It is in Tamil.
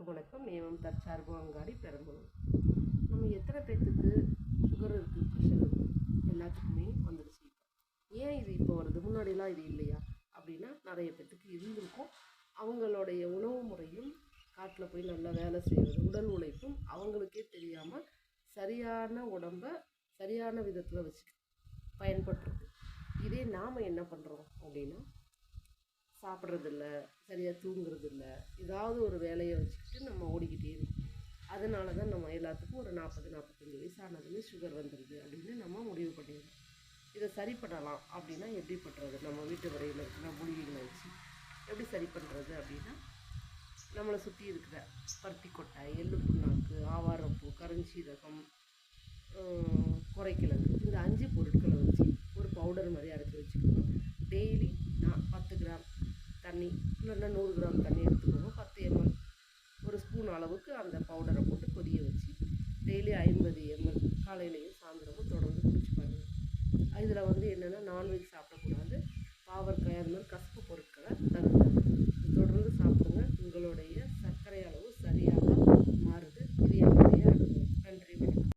அனைவருக்கும் வணக்கம். நியமம் தற்சார்பு அங்காடி பெரம்பலூர். நம்ம எத்தனை பேர்த்துக்கு சுகர் இருக்குது ப்ரெஷர் இருக்குது எல்லாத்துக்குமே வந்துடுச்சு ஏன் இது இப்போ வருது? முன்னாடிலாம் இது இல்லையா? அப்படின்னா நிறைய பேர்த்துக்கு இருந்திருக்கும். அவங்களுடைய உணவு முறையும் காட்டில் போய் நல்லா வேலை செய்கிறது உடல் உழைப்பும் அவங்களுக்கே தெரியாமல் சரியான உடம்பை சரியான விதத்தில் வச்சு பயன்பட்டுருக்கு. இதே நாம் என்ன பண்ணுறோம் அப்படின்னா சாப்பிட்றதில்ல சரியாக தூங்குறதில்ல ஏதாவது ஒரு வேலையை வச்சுக்கிட்டு நம்ம ஓடிக்கிட்டே இருக்கோம். அதனால தான் நம்ம எல்லாத்துக்கும் ஒரு நாற்பது நாற்பத்தஞ்சு வயசானதுமே சுகர் வந்துடுது அப்படின்னு நம்ம முடிவு பண்ணிடுறோம். இதை சரி பண்ணலாம் அப்படின்னா எப்படி பண்ணுறது நம்ம வீட்டு வரையில் இருக்கிற மூலிகைகளை வச்சு எப்படி சரி பண்ணுறது அப்படின்னா நம்மளை சுற்றி இருக்கிற பருத்தி கொட்டை எள்ளு புண்ணாக்கு ஆவாரப்பூ கருஞ்சீரகம் ஹம், குறைக்கிழங்கு இந்த அஞ்சு பொருட்களை வச்சு ஒரு பவுடர் மாதிரி அரைச்சி வச்சுக்கணும் டெய்லி நான் பத்து கிராம் தண்ணி இல்லைன்னா நூறு கிராம் தண்ணி எடுத்துக்கோங்க. பத்து எம்எல் ஒரு ஸ்பூன் அளவுக்கு அந்த பவுடரை போட்டு கொதிய வச்சு டெய்லி ஐம்பது எம்எல் காலையிலையும் சாயந்தரமும் தொடர்ந்து குடிச்சு பாருங்க. இதில் வந்து என்னென்னா நான்வெஜ் சாப்பிடக்கூடாது. பாவற்காய் அந்த மாதிரி கசப்பு